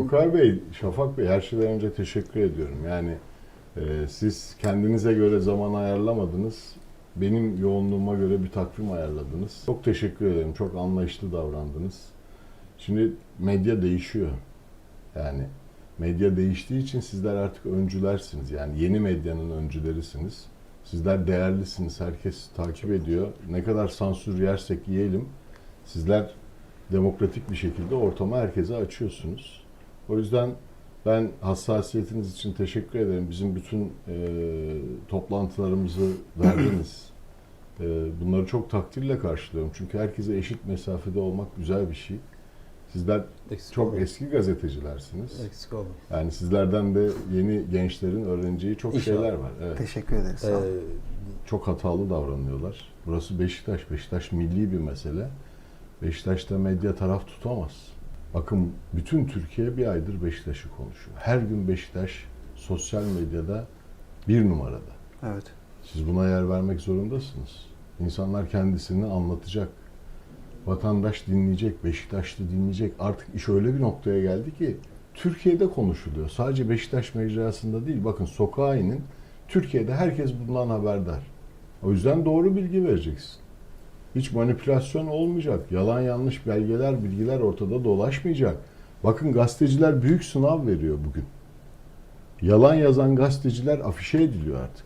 Okay Bey, Şafak Bey her şeyden önce teşekkür ediyorum. Yani e, siz kendinize göre zaman ayarlamadınız. Benim yoğunluğuma göre bir takvim ayarladınız. Çok teşekkür ederim. Çok anlayışlı davrandınız. Şimdi medya değişiyor. Yani medya değiştiği için sizler artık öncülersiniz. Yani yeni medyanın öncülerisiniz. Sizler değerlisiniz. Herkes takip ediyor. Ne kadar sansür yersek yiyelim. Sizler demokratik bir şekilde ortamı herkese açıyorsunuz. O yüzden ben hassasiyetiniz için teşekkür ederim. Bizim bütün e, toplantılarımızı verdiniz. E, bunları çok takdirle karşılıyorum. Çünkü herkese eşit mesafede olmak güzel bir şey. Sizler Eksik çok olmayın. eski gazetecilersiniz. Eksik olmayın. Yani sizlerden de yeni gençlerin öğreneceği çok İnşallah. şeyler var. Evet. Teşekkür ederiz. Sağ olun. Ee, Çok hatalı davranıyorlar. Burası Beşiktaş. Beşiktaş milli bir mesele. Beşiktaş'ta medya taraf tutamaz. Bakın bütün Türkiye bir aydır Beşiktaş'ı konuşuyor. Her gün Beşiktaş sosyal medyada bir numarada. Evet. Siz buna yer vermek zorundasınız. İnsanlar kendisini anlatacak. Vatandaş dinleyecek, Beşiktaşlı dinleyecek. Artık iş öyle bir noktaya geldi ki Türkiye'de konuşuluyor. Sadece Beşiktaş mecrasında değil. Bakın sokağa inin. Türkiye'de herkes bundan haberdar. O yüzden doğru bilgi vereceksin. Hiç manipülasyon olmayacak. Yalan yanlış belgeler, bilgiler ortada dolaşmayacak. Bakın gazeteciler büyük sınav veriyor bugün. Yalan yazan gazeteciler afişe ediliyor artık.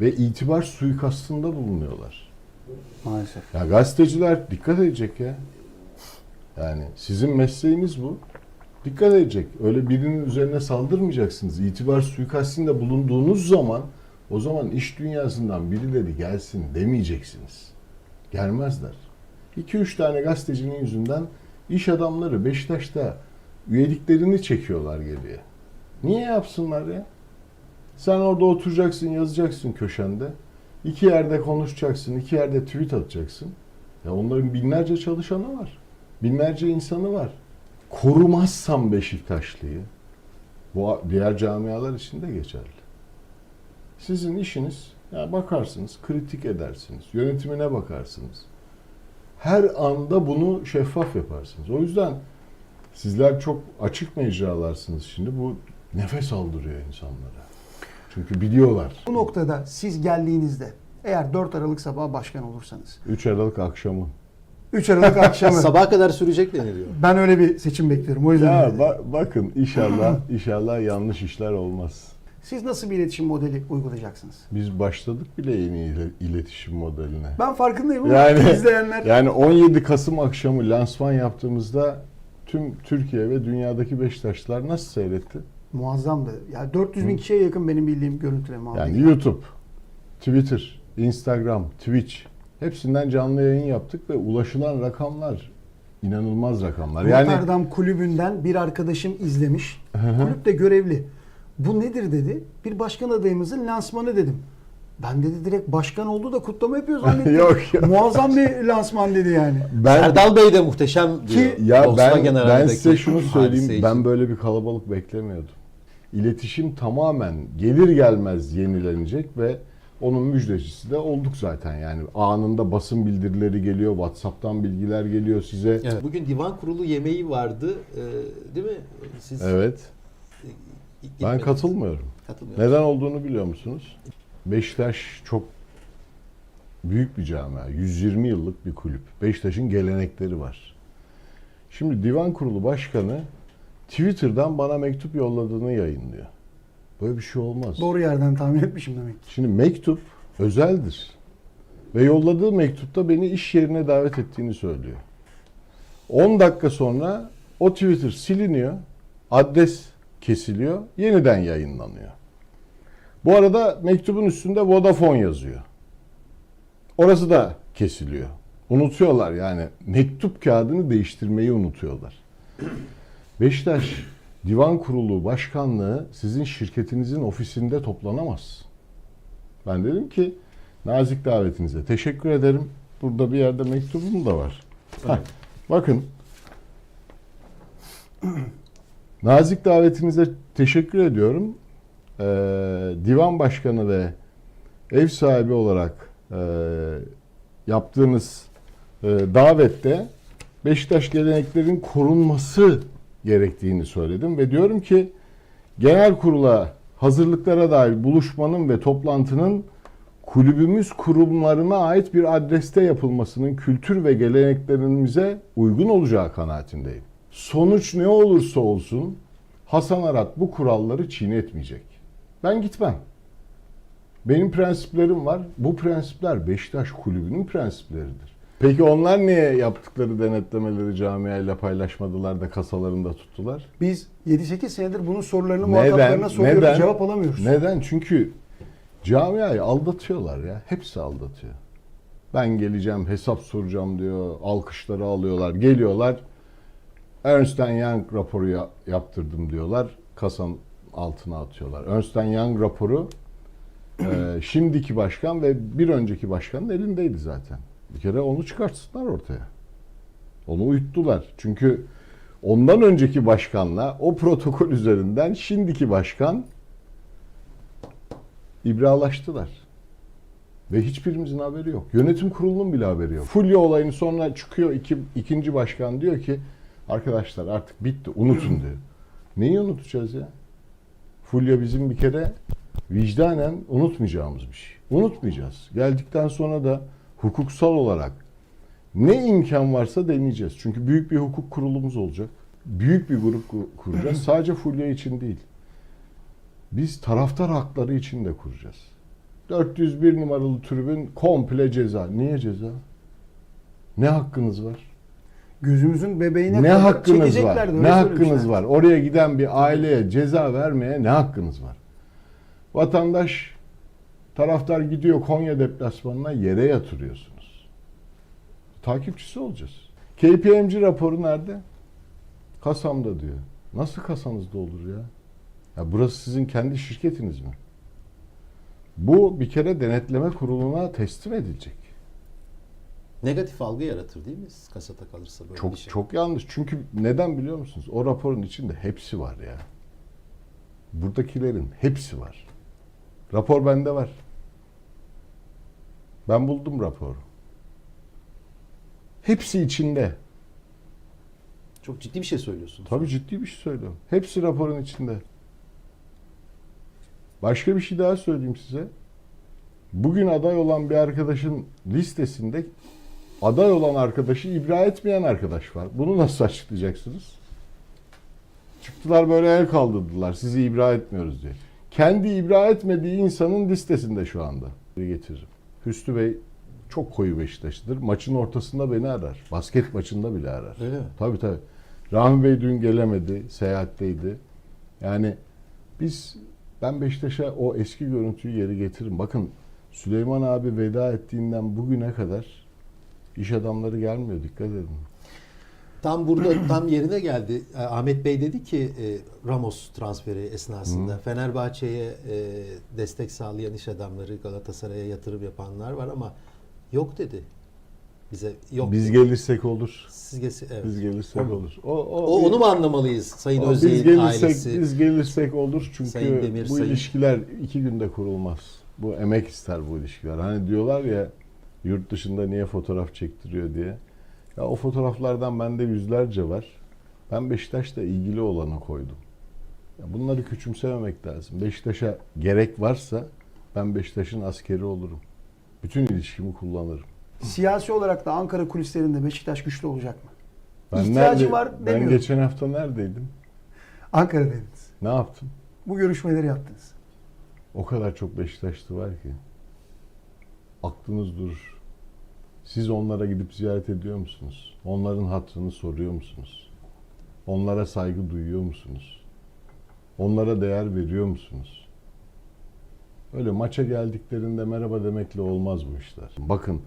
Ve itibar suikastında bulunuyorlar. Maalesef. Ya gazeteciler dikkat edecek ya. Yani sizin mesleğiniz bu. Dikkat edecek. Öyle birinin üzerine saldırmayacaksınız. İtibar suikastinde bulunduğunuz zaman o zaman iş dünyasından birileri gelsin demeyeceksiniz. Gelmezler. 2-3 tane gazetecinin yüzünden iş adamları Beşiktaş'ta üyeliklerini çekiyorlar geriye. Niye yapsınlar ya? Sen orada oturacaksın, yazacaksın köşende. İki yerde konuşacaksın, iki yerde tweet atacaksın. Ya onların binlerce çalışanı var. Binlerce insanı var. Korumazsam Beşiktaşlıyı, bu diğer camialar için de geçerli. Sizin işiniz, ya bakarsınız, kritik edersiniz, yönetimine bakarsınız. Her anda bunu şeffaf yaparsınız. O yüzden sizler çok açık mecralarsınız şimdi. Bu nefes aldırıyor insanlara. Çünkü biliyorlar. Bu noktada siz geldiğinizde eğer 4 Aralık sabahı başkan olursanız 3 Aralık akşamı. 3 Aralık akşamı sabaha kadar sürecek deniliyor. ben öyle bir seçim bekliyorum. O yüzden Ya ba- bakın inşallah inşallah yanlış işler olmaz. Siz nasıl bir iletişim modeli uygulayacaksınız? Biz başladık bile yeni ile- iletişim modeline. Ben farkındayım ama Yani izleyenler yani 17 Kasım akşamı lansman yaptığımızda tüm Türkiye ve dünyadaki Beşiktaşlılar nasıl seyretti? muazzamdı. Ya 400 bin kişiye yakın benim bildiğim görüntüleme aldı. Yani YouTube, Twitter, Instagram, Twitch hepsinden canlı yayın yaptık ve ulaşılan rakamlar inanılmaz rakamlar. Yani Rotterdam kulübünden bir arkadaşım izlemiş. Kulüpte görevli. Bu nedir dedi. Bir başkan adayımızın lansmanı dedim. Ben dedi direkt başkan oldu da kutlama yapıyor zannettim. Yok, yok. Muazzam bir lansman dedi yani. ben Erdal Bey de muhteşem diyor. Ya ben, Volkswagen ben arabadaki size şunu hadise söyleyeyim. için. Ben böyle bir kalabalık beklemiyordum. İletişim tamamen gelir gelmez yenilenecek ve onun müjdecisi de olduk zaten. Yani anında basın bildirileri geliyor, WhatsApp'tan bilgiler geliyor size. Evet. Evet. Bugün divan kurulu yemeği vardı. Ee, değil mi? Siz Ben katılmıyorum. Katılmıyorum. Neden olduğunu biliyor musunuz? Beşiktaş çok büyük bir camia. 120 yıllık bir kulüp. Beşiktaş'ın gelenekleri var. Şimdi divan kurulu başkanı Twitter'dan bana mektup yolladığını yayınlıyor. Böyle bir şey olmaz. Doğru yerden tahmin etmişim demek. Şimdi mektup özeldir. Ve yolladığı mektupta beni iş yerine davet ettiğini söylüyor. 10 dakika sonra o Twitter siliniyor. Adres kesiliyor. Yeniden yayınlanıyor. Bu arada mektubun üstünde Vodafone yazıyor. Orası da kesiliyor. Unutuyorlar yani mektup kağıdını değiştirmeyi unutuyorlar. Beşiktaş Divan Kurulu Başkanlığı sizin şirketinizin ofisinde toplanamaz. Ben dedim ki nazik davetinize teşekkür ederim. Burada bir yerde mektubum da var. Heh, bakın. Nazik davetinize teşekkür ediyorum. Ee, divan başkanı ve ev sahibi olarak e, yaptığınız e, davette Beşiktaş geleneklerin korunması gerektiğini söyledim ve diyorum ki genel kurula hazırlıklara dair buluşmanın ve toplantının kulübümüz kurumlarına ait bir adreste yapılmasının kültür ve geleneklerimize uygun olacağı kanaatindeyim. Sonuç ne olursa olsun Hasan Arat bu kuralları çiğnetmeyecek. Ben gitmem. Benim prensiplerim var. Bu prensipler Beşiktaş Kulübü'nün prensipleridir. Peki onlar niye yaptıkları denetlemeleri camiayla paylaşmadılar da kasalarında tuttular? Biz 7-8 senedir bunun sorularını Neden? muhataplarına soruyoruz. Neden? Cevap alamıyoruz. Neden? Çünkü camiayı aldatıyorlar ya. Hepsi aldatıyor. Ben geleceğim, hesap soracağım diyor. Alkışları alıyorlar. Geliyorlar. Ernst Young raporu ya- yaptırdım diyorlar. Kasanın altına atıyorlar. Ernst Young raporu e, şimdiki başkan ve bir önceki başkanın elindeydi zaten. Bir kere onu çıkartsınlar ortaya. Onu uyuttular. Çünkü ondan önceki başkanla o protokol üzerinden şimdiki başkan ibralaştılar. Ve hiçbirimizin haberi yok. Yönetim kurulunun bile haberi yok. Fulya olayını sonra çıkıyor iki, ikinci başkan diyor ki arkadaşlar artık bitti unutun diyor. Neyi unutacağız ya? Fulya bizim bir kere vicdanen unutmayacağımız bir şey. Unutmayacağız. Geldikten sonra da hukuksal olarak ne imkan varsa deneyeceğiz. Çünkü büyük bir hukuk kurulumuz olacak. Büyük bir grup ku- kuracağız. Sadece Fulya için değil. Biz taraftar hakları için de kuracağız. 401 numaralı tribün komple ceza. Niye ceza? Ne hakkınız var? Gözümüzün bebeğine Ne hakkınız var? Ne hakkınız var? Oraya giden bir aileye ceza vermeye ne hakkınız var? Vatandaş taraftar gidiyor Konya deplasmanına yere yatırıyorsunuz. Takipçisi olacağız. KPMG raporu nerede? Kasamda diyor. Nasıl kasanızda olur ya? Ya burası sizin kendi şirketiniz mi? Bu bir kere denetleme kuruluna teslim edilecek. Negatif algı yaratır değil mi kasata kalırsa böyle bir Çok şey? çok yanlış. Çünkü neden biliyor musunuz? O raporun içinde hepsi var ya. Buradakilerin hepsi var. Rapor bende var. Ben buldum raporu. Hepsi içinde. Çok ciddi bir şey söylüyorsunuz. Tabii ciddi bir şey söylüyorum. Hepsi raporun içinde. Başka bir şey daha söyleyeyim size. Bugün aday olan bir arkadaşın listesinde aday olan arkadaşı ibra etmeyen arkadaş var. Bunu nasıl açıklayacaksınız? Çıktılar böyle el kaldırdılar. Sizi ibra etmiyoruz diye. Kendi ibra etmediği insanın listesinde şu anda. Getiririm. Hüsnü Bey çok koyu Beşiktaşlıdır. Maçın ortasında beni arar. Basket maçında bile arar. Öyle mi? Tabii tabii. Rahmi Bey dün gelemedi. Seyahatteydi. Yani biz ben Beşiktaş'a o eski görüntüyü geri getiririm. Bakın Süleyman abi veda ettiğinden bugüne kadar iş adamları gelmiyor. Dikkat edin. Tam burada tam yerine geldi. E, Ahmet Bey dedi ki e, Ramos transferi esnasında Fenerbahçe'ye e, destek sağlayan iş adamları Galatasaray'a yatırım yapanlar var ama yok dedi. Bize yok. Biz dedi. gelirsek olur. Siz gelse- evet. Biz gelirsek O mu? olur. O, o, O, onu mu anlamalıyız Sayın o biz Özyeğin gelirsek ailesi? biz gelirsek olur çünkü Sayın Demir, bu Sayın- ilişkiler iki günde kurulmaz. Bu emek ister bu ilişkiler. Hani diyorlar ya yurt dışında niye fotoğraf çektiriyor diye. Ya o fotoğraflardan bende yüzlerce var. Ben Beşiktaş'la ilgili olanı koydum. Ya bunları küçümsememek lazım. Beşiktaş'a gerek varsa ben Beşiktaş'ın askeri olurum. Bütün ilişkimi kullanırım. Siyasi olarak da Ankara kulislerinde Beşiktaş güçlü olacak mı? Ben İhtiyacı nerede- var Ben demiyorum. geçen hafta neredeydim? Ankara'daydınız. Ne yaptım? Bu görüşmeleri yaptınız. O kadar çok Beşiktaşlı var ki. Aklınız durur. Siz onlara gidip ziyaret ediyor musunuz? Onların hatrını soruyor musunuz? Onlara saygı duyuyor musunuz? Onlara değer veriyor musunuz? Öyle maça geldiklerinde merhaba demekle olmaz bu işler. Bakın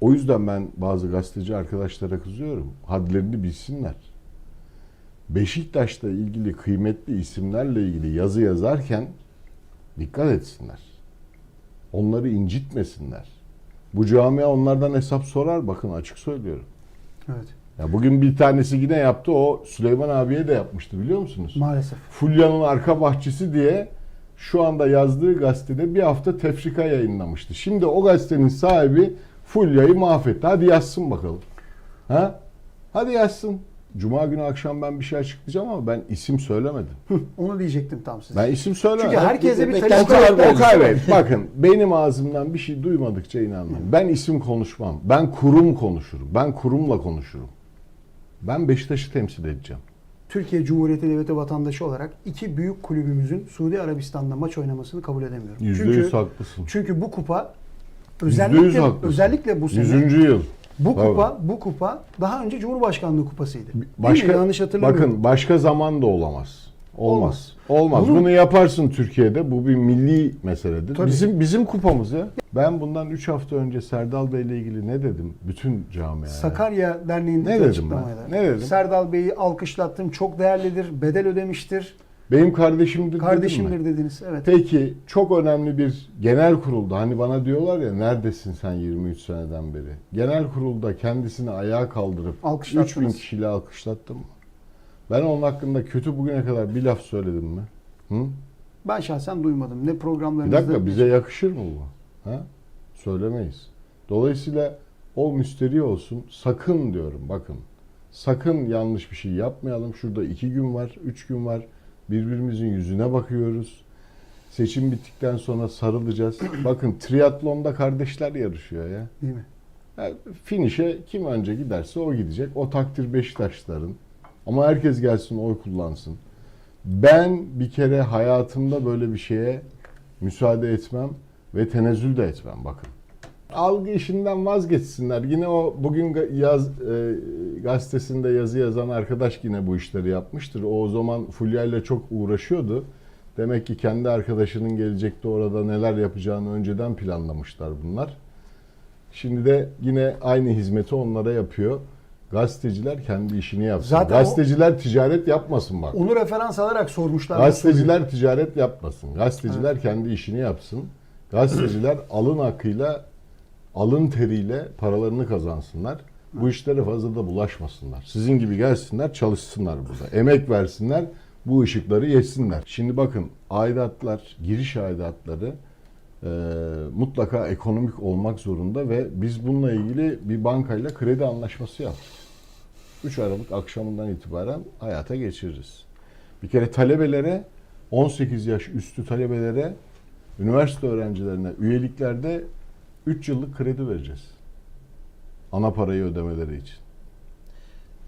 o yüzden ben bazı gazeteci arkadaşlara kızıyorum. Hadlerini bilsinler. Beşiktaş'la ilgili kıymetli isimlerle ilgili yazı yazarken dikkat etsinler. Onları incitmesinler. Bu camia onlardan hesap sorar. Bakın açık söylüyorum. Evet. Ya bugün bir tanesi yine yaptı. O Süleyman abiye de yapmıştı biliyor musunuz? Maalesef. Fulya'nın arka bahçesi diye şu anda yazdığı gazetede bir hafta tefrika yayınlamıştı. Şimdi o gazetenin sahibi Fulya'yı mahvetti. Hadi yazsın bakalım. Ha? Hadi yazsın. Cuma günü akşam ben bir şey açıklayacağım ama ben isim söylemedim. Onu diyecektim tam size. Ben isim söylemedim. Çünkü herkese bir telefon var O Bey, bakın benim ağzımdan bir şey duymadıkça inanmayın. Ben isim konuşmam. Ben kurum konuşurum. Ben kurumla konuşurum. Ben Beşiktaş'ı temsil edeceğim. Türkiye Cumhuriyeti Devleti vatandaşı olarak iki büyük kulübümüzün Suudi Arabistan'da maç oynamasını kabul edemiyorum. Yüzde çünkü, yüz haklısın. çünkü bu kupa özellikle özellikle bu sene Yüzüncü yıl. Bu Tabii. kupa bu kupa daha önce Cumhurbaşkanlığı kupasıydı. Başka? Yanlış hatırlamıyorum. Bakın başka zaman da olamaz. Olmaz. Olmaz. Bunu- Bunu yaparsın Türkiye'de. Bu bir milli meseledir. Tabii. Bizim bizim kupamız ya. Ben bundan 3 hafta önce Serdal Bey'le ilgili ne dedim? Bütün camiaya. Sakarya Derneği'ndeki Ne dedim ben? Ne dedim? Serdal Bey'i alkışlattım. Çok değerlidir. Bedel ödemiştir. Benim kardeşimdir dedim mi? Kardeşimdir dediniz. Evet. Peki çok önemli bir genel kurulda hani bana diyorlar ya neredesin sen 23 seneden beri? Genel kurulda kendisini ayağa kaldırıp Alkışlattınız. 3000 kişiyle alkışlattım mı? Ben onun hakkında kötü bugüne kadar bir laf söyledim mi? Hı? Ben şahsen duymadım. Ne Bir programlarınızda dakika bize yakışır mı bu? Ha? Söylemeyiz. Dolayısıyla o müsteri olsun. Sakın diyorum bakın. Sakın yanlış bir şey yapmayalım. Şurada iki gün var, üç gün var. Birbirimizin yüzüne bakıyoruz. Seçim bittikten sonra sarılacağız. bakın triatlonda kardeşler yarışıyor ya. değil mi? Yani finişe kim önce giderse o gidecek. O takdir Beşiktaşların. Ama herkes gelsin oy kullansın. Ben bir kere hayatımda böyle bir şeye müsaade etmem ve tenezzül de etmem bakın. Algı işinden vazgeçsinler. Yine o bugün yaz e, gazetesinde yazı yazan arkadaş yine bu işleri yapmıştır. O o zaman Fulya ile çok uğraşıyordu. Demek ki kendi arkadaşının gelecekte orada neler yapacağını önceden planlamışlar bunlar. Şimdi de yine aynı hizmeti onlara yapıyor. Gazeteciler kendi işini yapsın. Zaten o- Gazeteciler ticaret yapmasın bak. Onu referans alarak sormuşlar. Gazeteciler ticaret yapmasın. Gazeteciler kendi işini yapsın. Gazeteciler alın akıyla, alın teriyle paralarını kazansınlar. Bu işlere fazla da bulaşmasınlar. Sizin gibi gelsinler, çalışsınlar burada. Emek versinler, bu ışıkları yesinler. Şimdi bakın aidatlar, giriş aidatları e, mutlaka ekonomik olmak zorunda ve biz bununla ilgili bir bankayla kredi anlaşması yaptık. 3 Aralık akşamından itibaren hayata geçiririz. Bir kere talebelere 18 yaş üstü talebelere üniversite öğrencilerine üyeliklerde 3 yıllık kredi vereceğiz. Ana parayı ödemeleri için.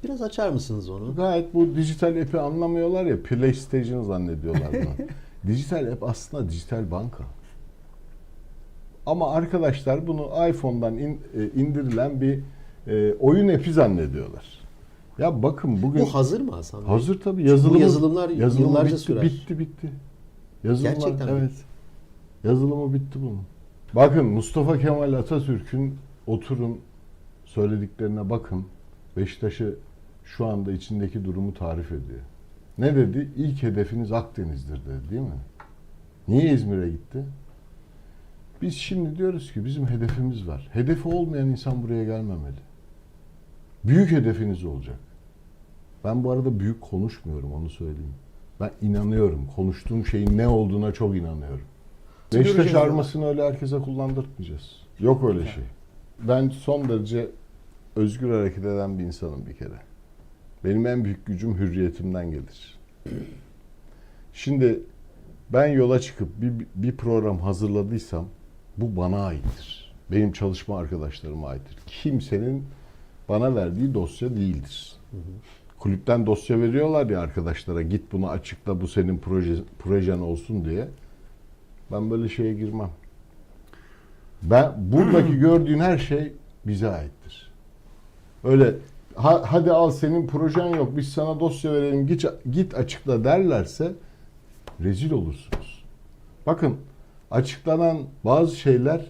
Biraz açar mısınız onu? Gayet bu dijital app'i anlamıyorlar ya PlayStation zannediyorlar bunu. dijital app aslında dijital banka. Ama arkadaşlar bunu iPhone'dan in- e, indirilen bir e, oyun app'i zannediyorlar. Ya bakın bugün Bu hazır mı Hasan Bey? Hazır tabii. Yazılımı, yazılımlar yazılımı yıllarca bitti, sürer. Bitti bitti. Yazılımlar, Gerçekten mi? evet. Yazılımı bitti bunun. Bakın Mustafa Kemal Atatürk'ün oturun söylediklerine bakın. Beşiktaş'ı şu anda içindeki durumu tarif ediyor. Ne dedi? İlk hedefiniz Akdeniz'dir dedi değil mi? Niye İzmir'e gitti? Biz şimdi diyoruz ki bizim hedefimiz var. Hedefi olmayan insan buraya gelmemeli. Büyük hedefiniz olacak. Ben bu arada büyük konuşmuyorum onu söyleyeyim. Ben inanıyorum. Konuştuğum şeyin ne olduğuna çok inanıyorum. Beşiktaş armasını öyle herkese kullandırtmayacağız. Yok öyle şey. Ben son derece özgür hareket eden bir insanım bir kere. Benim en büyük gücüm hürriyetimden gelir. Şimdi ben yola çıkıp bir, bir program hazırladıysam bu bana aittir. Benim çalışma arkadaşlarıma aittir. Kimsenin bana verdiği dosya değildir. Kulüpten dosya veriyorlar ya arkadaşlara git bunu açıkla bu senin proje, projen olsun diye. Ben böyle şeye girmem. Ben buradaki gördüğün her şey bize aittir. Öyle "Ha- hadi al senin projen yok biz sana dosya verelim git, git açıkla derlerse rezil olursunuz. Bakın açıklanan bazı şeyler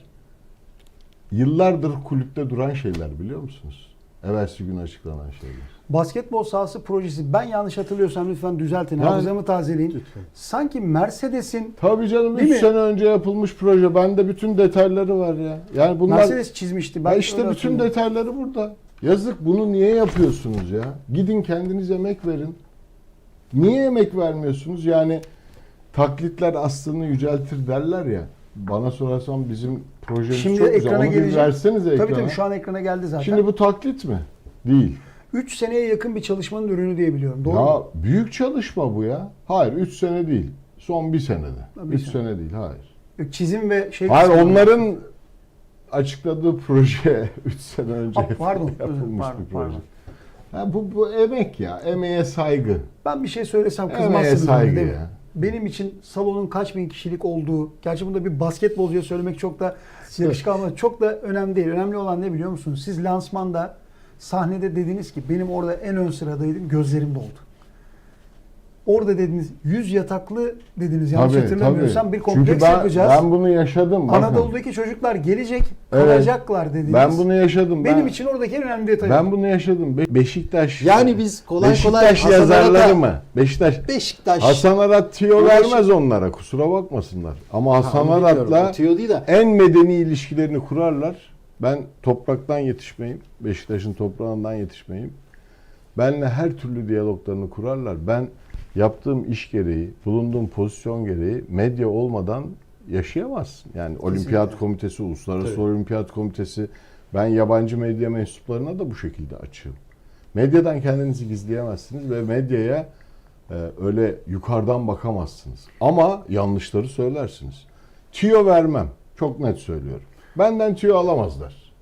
yıllardır kulüpte duran şeyler biliyor musunuz? Evvelsi gün açıklanan şeyler. Basketbol sahası projesi. Ben yanlış hatırlıyorsam lütfen düzeltin. Yani- Hafızamı tazeleyin. Lütfen. Sanki Mercedes'in Tabii canım Değil 3 mi? sene önce yapılmış proje. Bende bütün detayları var ya. Yani bunlar Mercedes çizmişti. Ben Ya işte bütün detayları burada. Yazık bunu niye yapıyorsunuz ya? Gidin kendiniz emek verin. Niye emek vermiyorsunuz? Yani taklitler aslını yüceltir derler ya. Bana sorarsan bizim projemiz Şimdi çok güzel. ekrana Onu bir gelecek. versenize ekrana. Tabii tabii şu an ekrana geldi zaten. Şimdi bu taklit mi? Değil. 3 seneye yakın bir çalışmanın ürünü diye biliyorum. Doğru ya mu? büyük çalışma bu ya. Hayır 3 sene değil. Son bir senede. Ha, bir 3 sene. sene değil hayır. Çizim ve şey Hayır onların açıkladığı proje 3 sene önce Ah, pardon, yapılmış pardon, bir proje. pardon. Ya bu, bu emek ya. Emeğe saygı. Ben bir şey söylesem Emeğe kızmazsınız bana, saygı değil mi? ya. Benim için salonun kaç bin kişilik olduğu, gerçi bunda bir basketbolcuya söylemek çok da yakışık ama çok da önemli değil. Önemli olan ne biliyor musunuz? Siz lansmanda sahnede dediniz ki benim orada en ön sıradaydım, gözlerim doldu. Orada dediniz 100 yataklı dediniz yanlış Tabii, hatırlamıyorsam tabii. bir kompleks Çünkü ben, yapacağız. ben bunu yaşadım. bakın. Anadolu'daki çocuklar gelecek, Evet. kalacaklar dediniz. Ben bunu yaşadım. Benim ben, için oradaki en önemli detay. ben bunu yaşadım. Be- Beşiktaş. Yani biz kolay kolay Beşiktaş Hasan yazarları Arat'a- mı? Beşiktaş. Beşiktaş. Hasan Arat tüyo Uğraş- vermez onlara. Kusura bakmasınlar. Ama Hasan Ha. Arat'la Atıyor değil de. en medeni ilişkilerini kurarlar. Ben topraktan yetişmeyim. Beşiktaş'ın toprağından yetişmeyim. Benle her türlü diyaloglarını kurarlar. Ben yaptığım iş gereği, bulunduğum pozisyon gereği medya olmadan yaşayamazsın. Yani Olimpiyat Komitesi, Uluslararası Tabii. Olimpiyat Komitesi, ben yabancı medya mensuplarına da bu şekilde açığım. Medyadan kendinizi gizleyemezsiniz ve medyaya e, öyle yukarıdan bakamazsınız. Ama yanlışları söylersiniz. Tüyo vermem. Çok net söylüyorum. Benden tüyo alamazlar.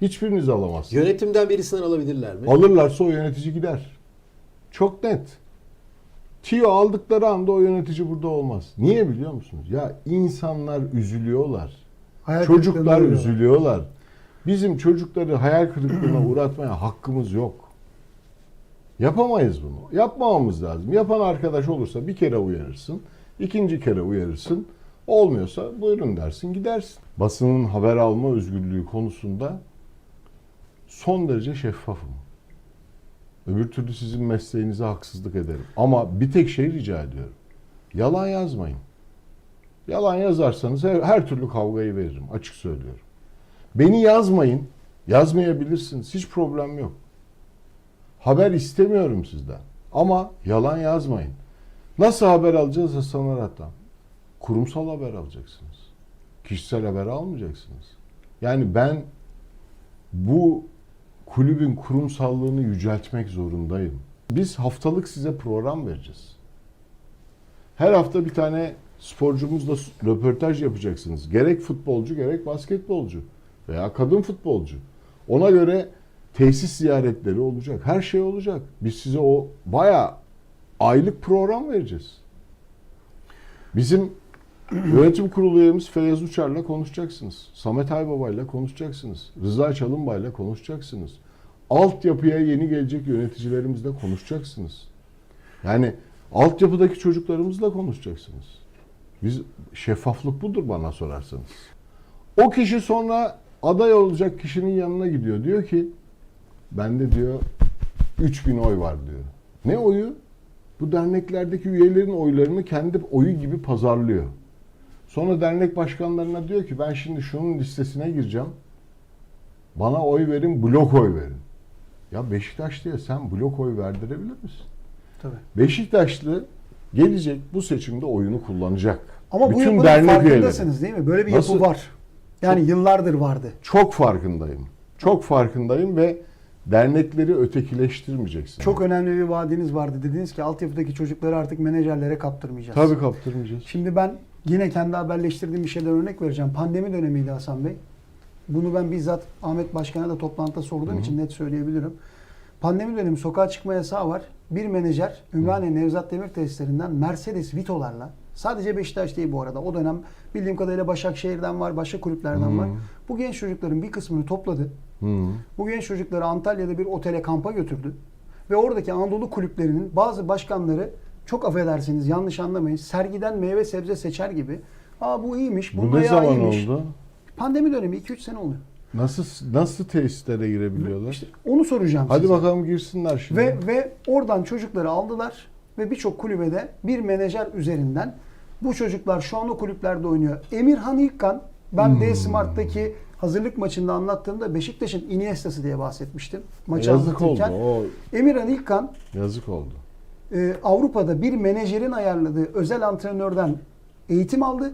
Hiçbiriniz alamazsınız. Yönetimden birisinden alabilirler mi? Alırlarsa o yönetici gider. Çok net. Tiyo aldıkları anda o yönetici burada olmaz. Niye biliyor musunuz? Ya insanlar üzülüyorlar. Hayal Çocuklar üzülüyorlar. Bizim çocukları hayal kırıklığına uğratmaya hakkımız yok. Yapamayız bunu. Yapmamamız lazım. Yapan arkadaş olursa bir kere uyarırsın. ikinci kere uyarırsın. Olmuyorsa buyurun dersin gidersin. Basının haber alma özgürlüğü konusunda son derece şeffafım. Öbür türlü sizin mesleğinize haksızlık ederim. Ama bir tek şey rica ediyorum. Yalan yazmayın. Yalan yazarsanız her, her türlü kavgayı veririm. Açık söylüyorum. Beni yazmayın. Yazmayabilirsiniz. Hiç problem yok. Haber istemiyorum sizden. Ama yalan yazmayın. Nasıl haber alacağız Hasan Arat'tan? Kurumsal haber alacaksınız. Kişisel haber almayacaksınız. Yani ben bu kulübün kurumsallığını yüceltmek zorundayım. Biz haftalık size program vereceğiz. Her hafta bir tane sporcumuzla röportaj yapacaksınız. Gerek futbolcu gerek basketbolcu veya kadın futbolcu. Ona göre tesis ziyaretleri olacak. Her şey olacak. Biz size o bayağı aylık program vereceğiz. Bizim yönetim kurulu üyemiz Feyyaz Uçar'la konuşacaksınız. Samet Aybaba'yla konuşacaksınız. Rıza Çalınbay'la konuşacaksınız. Altyapıya yeni gelecek yöneticilerimizle konuşacaksınız. Yani altyapıdaki çocuklarımızla konuşacaksınız. Biz şeffaflık budur bana sorarsanız. O kişi sonra aday olacak kişinin yanına gidiyor. Diyor ki bende diyor 3000 oy var diyor. Ne oyu? Bu derneklerdeki üyelerin oylarını kendi oyu gibi pazarlıyor. Sonra dernek başkanlarına diyor ki ben şimdi şunun listesine gireceğim. Bana oy verin, blok oy verin. Ya Beşiktaş diye sen blok oy verdirebilir misin? Tabii. Beşiktaşlı gelecek bu seçimde oyunu kullanacak. Ama bu Bütün yapının dernek farkındasınız değil mi? Böyle bir Nasıl? yapı var. Yani yıllardır vardı. Çok farkındayım. Çok farkındayım ve dernekleri ötekileştirmeyeceksin. Çok önemli bir vaadiniz vardı. Dediniz ki altyapıdaki çocukları artık menajerlere kaptırmayacağız. Tabii kaptırmayacağız. Şimdi ben yine kendi haberleştirdiğim bir şeyden örnek vereceğim. Pandemi dönemiydi Hasan Bey. Bunu ben bizzat Ahmet Başkan'a da toplantıda sorduğum için net söyleyebilirim. Pandemi dönemi sokağa çıkma yasağı var. Bir menajer Ümraniye Nevzat Demir tesislerinden Mercedes Vito'larla sadece Beşiktaş değil bu arada. O dönem bildiğim kadarıyla Başakşehir'den var, başka kulüplerden var. Bu genç çocukların bir kısmını topladı. Hı. Bu genç çocukları Antalya'da bir otele kampa götürdü. Ve oradaki Anadolu kulüplerinin bazı başkanları çok affedersiniz yanlış anlamayın sergiden meyve sebze seçer gibi. Aa bu iyiymiş, Bu bunun ne zaman iyiymiş. oldu? Pandemi dönemi 2-3 sene oluyor. Nasıl nasıl tesislere girebiliyorlar? İşte onu soracağım Hadi size. bakalım girsinler şimdi. Ve, ve oradan çocukları aldılar ve birçok kulübede bir menajer üzerinden bu çocuklar şu an o kulüplerde oynuyor. Emirhan İlkan ben Hmm. D Smart'taki hazırlık maçında anlattığımda Beşiktaş'ın Iniesta'sı diye bahsetmiştim. Maçı yazık oldu. O Emirhan İlkan yazık oldu. E, Avrupa'da bir menajerin ayarladığı özel antrenörden eğitim aldı.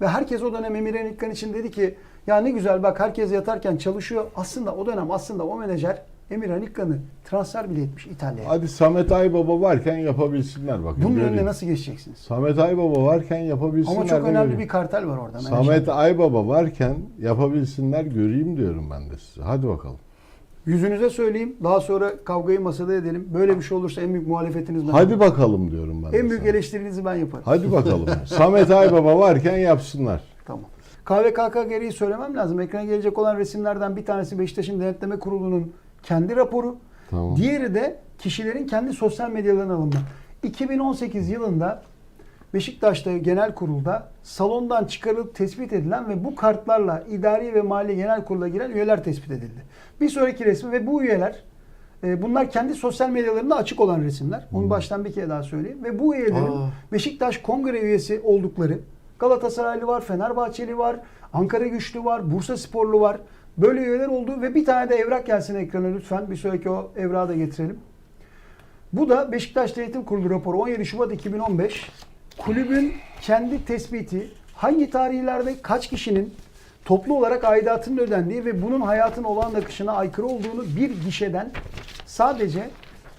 Ve herkes o dönem Emirhan İlkan için dedi ki ya ne güzel bak herkes yatarken çalışıyor. Aslında o dönem aslında o menajer Emirhan İkkan'ı transfer bile etmiş İtalya'ya. Hadi Samet Aybaba varken yapabilsinler bakın. Bunun göreyim. önüne nasıl geçeceksiniz? Samet Aybaba varken yapabilsinler. Ama çok önemli göreyim. bir kartel var orada. Samet Aybaba varken yapabilsinler göreyim diyorum ben de size. Hadi bakalım. Yüzünüze söyleyeyim. Daha sonra kavgayı masada edelim. Böyle bir şey olursa en büyük muhalefetiniz ben. Hadi bakalım diyorum ben En büyük sana. eleştirinizi ben yaparım. Hadi bakalım. Samet Aybaba varken yapsınlar. Tamam. KVKK gereği söylemem lazım. Ekrana gelecek olan resimlerden bir tanesi Beşiktaş'ın Denetleme Kurulu'nun kendi raporu. Tamam. Diğeri de kişilerin kendi sosyal medyalarına alınma. 2018 yılında Beşiktaş'ta genel kurulda salondan çıkarılıp tespit edilen ve bu kartlarla idari ve mali genel kurula giren üyeler tespit edildi. Bir sonraki resmi ve bu üyeler e, bunlar kendi sosyal medyalarında açık olan resimler. Onu baştan bir kere daha söyleyeyim. Ve bu üyelerin Aa. Beşiktaş kongre üyesi oldukları Galatasaraylı var, Fenerbahçeli var, Ankara Güçlü var, Bursa Sporlu var. Böyle üyeler oldu ve bir tane de evrak gelsin ekrana lütfen. Bir sonraki o evrağı da getirelim. Bu da Beşiktaş Denetim Kurulu raporu 17 Şubat 2015. Kulübün kendi tespiti hangi tarihlerde kaç kişinin toplu olarak aidatının ödendiği ve bunun hayatın olağan akışına aykırı olduğunu bir gişeden sadece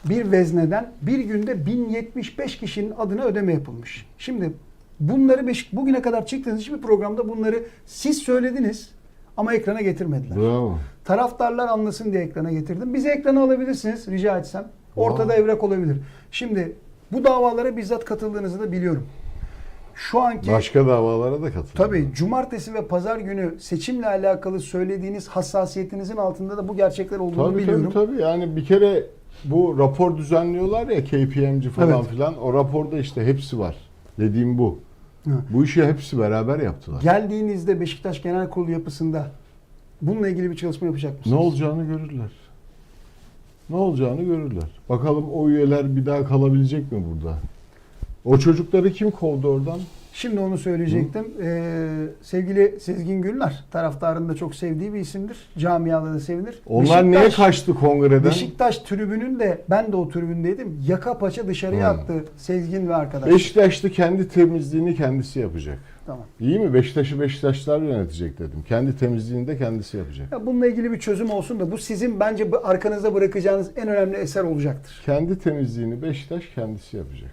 bir vezneden bir günde 1075 kişinin adına ödeme yapılmış. Şimdi bunları Beşik bugüne kadar çıktığınız hiçbir programda bunları siz söylediniz ama ekrana getirmediler. Bravo. Taraftarlar anlasın diye ekrana getirdim. Bizi ekrana alabilirsiniz rica etsem. Ortada evrak olabilir. Şimdi bu davalara bizzat katıldığınızı da biliyorum. Şu anki Başka davalara da katılın. tabii cumartesi ve pazar günü seçimle alakalı söylediğiniz hassasiyetinizin altında da bu gerçekler olduğunu Tabii biliyorum. tabii tabii. Yani bir kere bu rapor düzenliyorlar ya KPMG falan Evet. filan. O raporda işte hepsi var. Dediğim bu. Hı. Bu işi hepsi beraber yaptılar. Geldiğinizde Beşiktaş Genel Kurulu yapısında bununla ilgili bir çalışma yapacak Ne mısınız? olacağını görürler. Ne olacağını görürler. Bakalım o üyeler bir daha kalabilecek mi burada? O çocukları kim kovdu oradan? Şimdi onu söyleyecektim. Ee, sevgili Sezgin Gülnar taraftarın da çok sevdiği bir isimdir. Camiada da sevilir. Onlar niye Beşiktaş- kaçtı kongreden? Beşiktaş tribünün de ben de o tribündeydim. Yaka paça dışarıya Hmm. attı Sezgin ve arkadaş. Beşiktaşlı kendi temizliğini kendisi yapacak. Tamam. İyi mi? Beşiktaş'ı Beşiktaşlar yönetecek dedim. Kendi temizliğini de kendisi yapacak. Ya bununla ilgili bir çözüm olsun da bu sizin bence arkanızda bırakacağınız en önemli eser olacaktır. Kendi temizliğini Beşiktaş kendisi yapacak.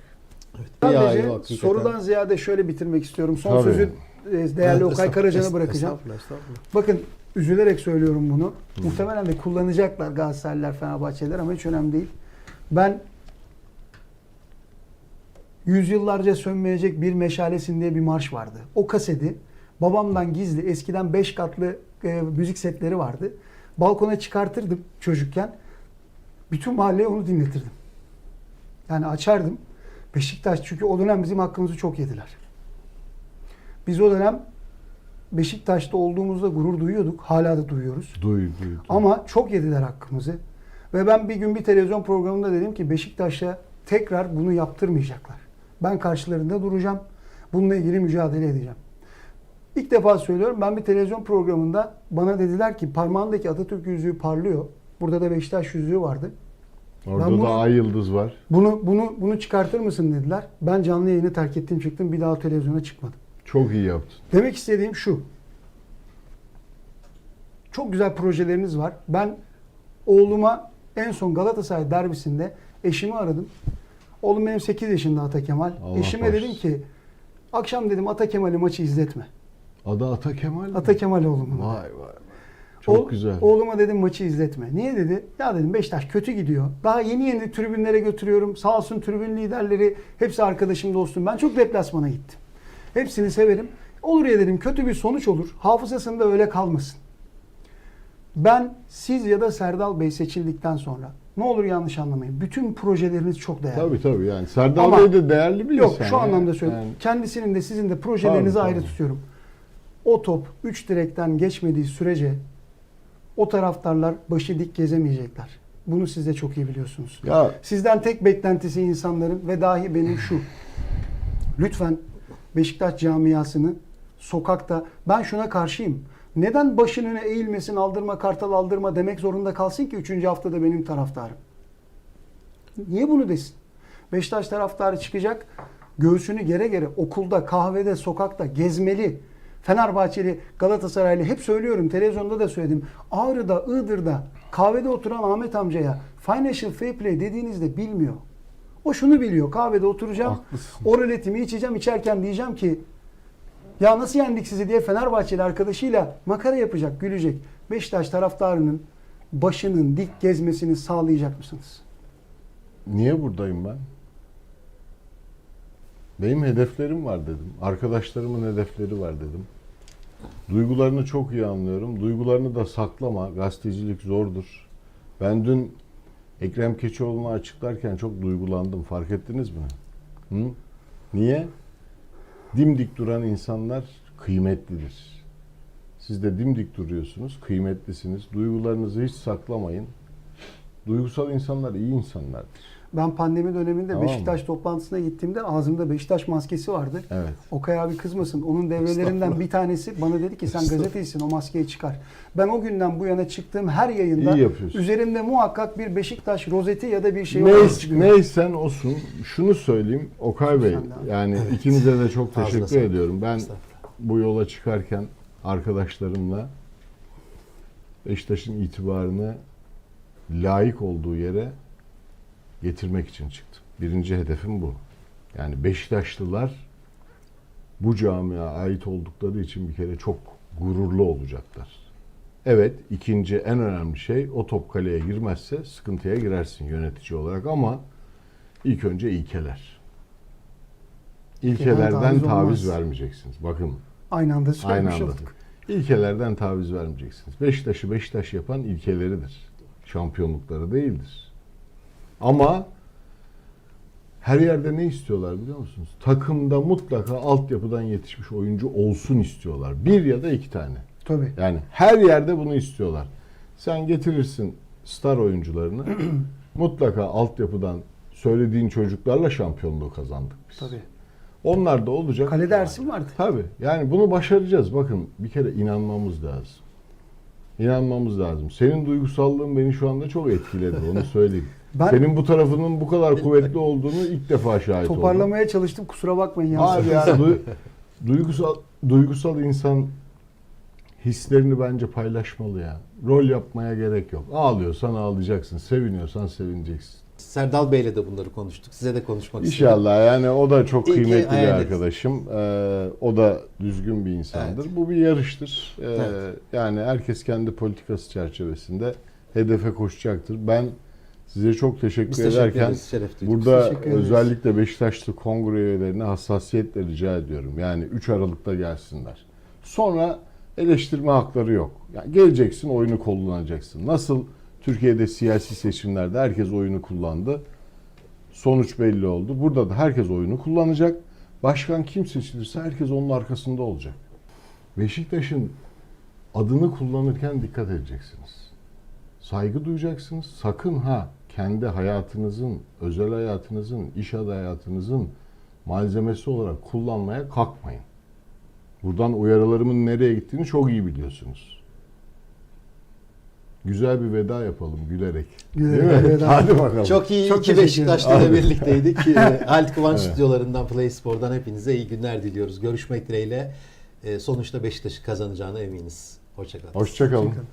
Ya, Sadece hakikaten. sorudan ziyade şöyle bitirmek istiyorum. Son Tabii. sözü e, değerli Evet, Okay Karacan'a bırakacağım. Estağfurullah, estağfurullah. Bakın üzülerek söylüyorum bunu. Muhtemelen de kullanacaklar Galatasaraylılar, Fenerbahçeliler ama hiç önemli değil. Ben yüzyıllarca sönmeyecek bir meşalesin diye bir marş vardı. O kaseti babamdan gizli eskiden 5 katlı e, müzik setleri vardı. Balkona çıkartırdım çocukken. Bütün mahalleye onu dinletirdim. Yani açardım. Beşiktaş çünkü o dönem bizim hakkımızı çok yediler. Biz o dönem Beşiktaş'ta olduğumuzda gurur duyuyorduk. Hala da duyuyoruz. Duy, duy, duy. Ama çok yediler hakkımızı. Ve ben bir gün bir televizyon programında dedim ki Beşiktaş'a tekrar bunu yaptırmayacaklar. Ben karşılarında duracağım. Bununla ilgili mücadele edeceğim. İlk defa söylüyorum ben bir televizyon programında bana dediler ki parmağındaki Atatürk yüzüğü parlıyor. Burada da Beşiktaş yüzüğü vardı. Orada Ben da bunu- ay yıldız var. Bunu bunu bunu çıkartır mısın dediler. Ben canlı yayını terk ettim çıktım. Bir daha televizyona çıkmadım. Çok iyi yaptın. Demek istediğim şu. Çok güzel projeleriniz var. Ben oğluma en son Galatasaray derbisinde eşimi aradım. Oğlum benim 8 yaşında Ata Kemal. Allah Eşime bağışlasın. dedim ki akşam dedim Ata Kemal'i maçı izletme. Adı Ata Kemal mi? Ata Kemal oğlumun. Vay vay. Çok Oğul- güzel. Oğluma dedim maçı izletme. Niye dedi? Ya dedim Beşiktaş kötü gidiyor. Daha yeni yeni tribünlere götürüyorum. Sağ olsun tribün liderleri hepsi arkadaşım dostum. Ben çok deplasmana gittim. Hepsini severim. Olur ya dedim kötü bir sonuç olur. Hafızasında öyle kalmasın. Ben siz ya da Serdal Bey seçildikten sonra ne olur yanlış anlamayın. Bütün projeleriniz çok değerli. Tabii tabii yani. Serdar Ama- Bey de değerli bir Yok insan. şu ya. anlamda söylüyorum. Yani Kendisinin de sizin de projelerinizi Tabii, ayrı tabii. tutuyorum. O top 3 direkten geçmediği sürece o taraftarlar başı dik gezemeyecekler. Bunu siz de çok iyi biliyorsunuz. ya Sizden tek beklentisi insanların ve dahi benim şu. Lütfen Beşiktaş camiasını sokakta ben şuna karşıyım. Neden başın öne eğilmesin aldırma kartal aldırma demek zorunda kalsın ki 3. haftada benim taraftarım? Niye bunu desin? Beşiktaş taraftarı çıkacak göğsünü gere gere okulda, kahvede, sokakta gezmeli. Fenerbahçeli, Galatasaraylı hep söylüyorum televizyonda da söyledim. Ağrı'da, Iğdır'da kahvede oturan Ahmet amcaya financial fair play dediğinizde bilmiyor. O şunu biliyor. Kahvede oturacağım. Haklısın. O ruletimi içeceğim. içerken diyeceğim ki ya nasıl yendik sizi diye Fenerbahçeli arkadaşıyla makara yapacak, gülecek. Beşiktaş taraftarının başının dik gezmesini sağlayacak mısınız? Niye buradayım ben? Benim hedeflerim var dedim. Arkadaşlarımın hedefleri var dedim. Duygularını çok iyi anlıyorum. Duygularını da saklama. Gazetecilik zordur. Ben dün Ekrem Keçioğlu'nu açıklarken çok duygulandım. Fark ettiniz mi? Hı? Niye? Dimdik duran insanlar kıymetlidir. Siz de dimdik duruyorsunuz, kıymetlisiniz. Duygularınızı hiç saklamayın. Duygusal insanlar iyi insanlardır. Ben pandemi döneminde Tamam mı? Beşiktaş toplantısına gittiğimde ağzımda Beşiktaş maskesi vardı. Evet. Okay abi kızmasın. Onun devrelerinden bir tanesi bana dedi ki sen gazetecisin o maskeyi çıkar. Ben o günden bu yana çıktığım her yayında üzerimde muhakkak bir Beşiktaş rozeti ya da bir şey çıkıyor. neysen olsun. Şunu söyleyeyim Okay Bey. Yani ikinize de çok teşekkür ediyorum. Ben bu yola çıkarken arkadaşlarımla Beşiktaş'ın itibarını layık olduğu yere getirmek için çıktım. Birinci hedefim bu. Yani Beşiktaşlılar bu camiye ait oldukları için bir kere çok gururlu olacaklar. Evet, ikinci en önemli şey o top kaleye girmezse sıkıntıya girersin yönetici olarak ama ilk önce ilkeler. İlkelerden taviz taviz vermeyeceksiniz. Bakın Aynı anda aynı söylemiş anda. olduk. İlkelerden taviz vermeyeceksiniz. Beşiktaş'ı Beşiktaş yapan ilkeleridir. Şampiyonlukları değildir. Ama her yerde ne istiyorlar biliyor musunuz? Takımda mutlaka altyapıdan yetişmiş oyuncu olsun istiyorlar. Bir ya da iki tane. Tabii. Yani her yerde bunu istiyorlar. Sen getirirsin star oyuncularını. mutlaka altyapıdan söylediğin çocuklarla şampiyonluğu kazandık biz. Tabii. Onlar da olacak. Kalede Ersin vardı. Tabii. Yani bunu başaracağız. Bakın bir kere inanmamız lazım. İnanmamız lazım. Senin duygusallığın beni şu anda çok etkiledi. Onu söyleyeyim. Ben- Senin bu tarafının bu kadar kuvvetli olduğunu ilk defa şahit oldum. Toparlamaya çalıştım kusura bakmayın. Abi yansıdı. yani du- duygusal duygusal insan hislerini bence paylaşmalı ya. Rol yapmaya gerek yok. Ağlıyorsan ağlayacaksın, seviniyorsan sevineceksin. Serdal Bey'le de bunları konuştuk. Size de konuşmak istedim. İnşallah yani o da çok İyi ki kıymetli bir hayal arkadaşım. Ee, o da düzgün bir insandır. Evet. Bu bir yarıştır. Ee, Evet. Yani herkes kendi politikası çerçevesinde hedefe koşacaktır. Ben size çok teşekkür Biz teşekkür ederken ederiz. Şeref duyduk. burada Teşekkür ederiz. özellikle Beşiktaşlı kongre üyelerine hassasiyetle rica ediyorum. Yani 3 Aralık'ta gelsinler. Sonra eleştirme hakları yok. Yani geleceksin oyunu kullanacaksın. Nasıl Türkiye'de siyasi seçimlerde herkes oyunu kullandı. Sonuç belli oldu. Burada da herkes oyunu kullanacak. Başkan kim seçilirse herkes onun arkasında olacak. Beşiktaş'ın adını kullanırken dikkat edeceksiniz. Saygı duyacaksınız. Sakın ha kendi hayatınızın, özel hayatınızın, iş hayatınızın malzemesi olarak kullanmaya kalkmayın. Buradan uyarılarımın nereye gittiğini çok iyi biliyorsunuz. Güzel bir veda yapalım gülerek. Gülerek Değil mi? veda. Hadi bakalım. Çok iyi Çok iki teşekkür Beşiktaş'ta da ederim. birlikteydik. Ee, Halit Kıvanç Evet. stüdyolarından Play Spor'dan hepinize iyi günler diliyoruz. Görüşmek dileğiyle. Ee, sonuçta Beşiktaş'ı kazanacağına eminiz. Hoşçakalın. Hoşçakalın. Hoşçakalın.